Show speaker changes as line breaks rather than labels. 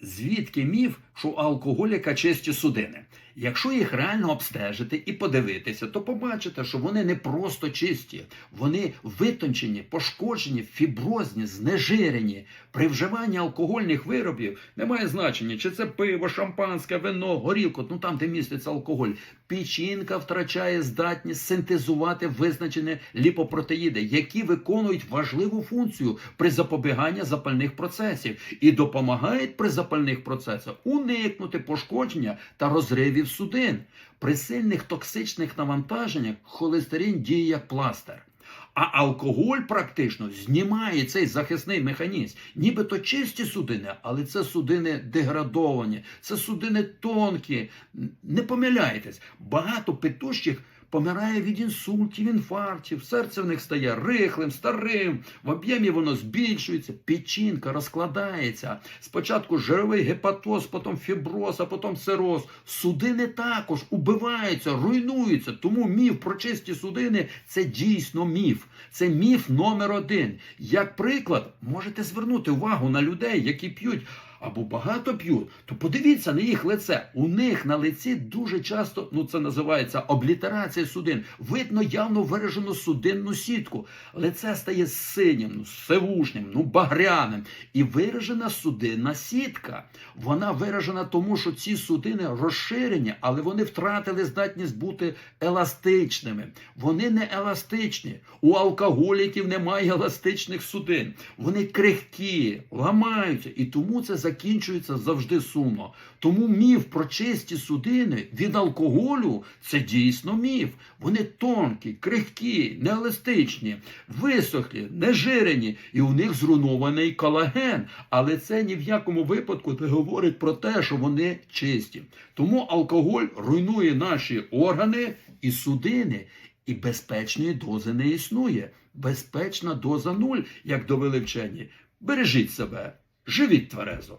Звідки міф, що у алкоголіка чисті судини? Якщо їх реально обстежити і подивитися, то побачите, що вони не просто чисті, вони витончені, пошкоджені, фіброзні, знежирені. При вживанні алкогольних виробів немає значення, чи це пиво, шампанське, вино, горілко, ну там, де міститься алкоголь. Печінка втрачає здатність синтезувати визначені ліпопротеїди, які виконують важливу функцію при запобіганні запальних процесів і допомагають при запальних процесах уникнути пошкодження та розривів судин. При сильних токсичних навантаженнях холестерин діє як пластир. А алкоголь практично знімає цей захисний механізм. Нібито чисті судини, але це судини деградовані, це судини тонкі. Не помиляйтесь, багато петущих помирає від інсультів, інфарктів, серце в них стає рихлим, старим, в об'ємі воно збільшується, печінка розкладається. Спочатку жировий гепатоз, потім фіброз, а потім цироз. Судини також убиваються, руйнуються. Тому міф про чисті судини це дійсно міф. Це міф номер один. Як приклад, можете звернути увагу на людей, які п'ють або багато п'ють, то подивіться на їх лице. У них на лиці дуже часто, ну це називається облітерація судин. Видно явно виражену судинну сітку. Лице стає синім, ну, сивушним, ну багряним. І виражена судинна сітка. Вона виражена тому, що ці судини розширені, але вони втратили здатність бути еластичними. Вони не еластичні. У алкоголіків немає еластичних судин. Вони крихкі, ламаються. І тому це закінчується завжди сумно. Тому міф про чисті судини від алкоголю це дійсно міф. Вони тонкі, крихкі, нееластичні, висохлі, нежирені, і у них зруйнований колаген. Але це ні в якому випадку не говорить про те, що вони чисті. Тому алкоголь руйнує наші органи і судини. І безпечної дози не існує. Безпечна доза нуль, як довели вчені. Бережіть себе, живіть тверезо.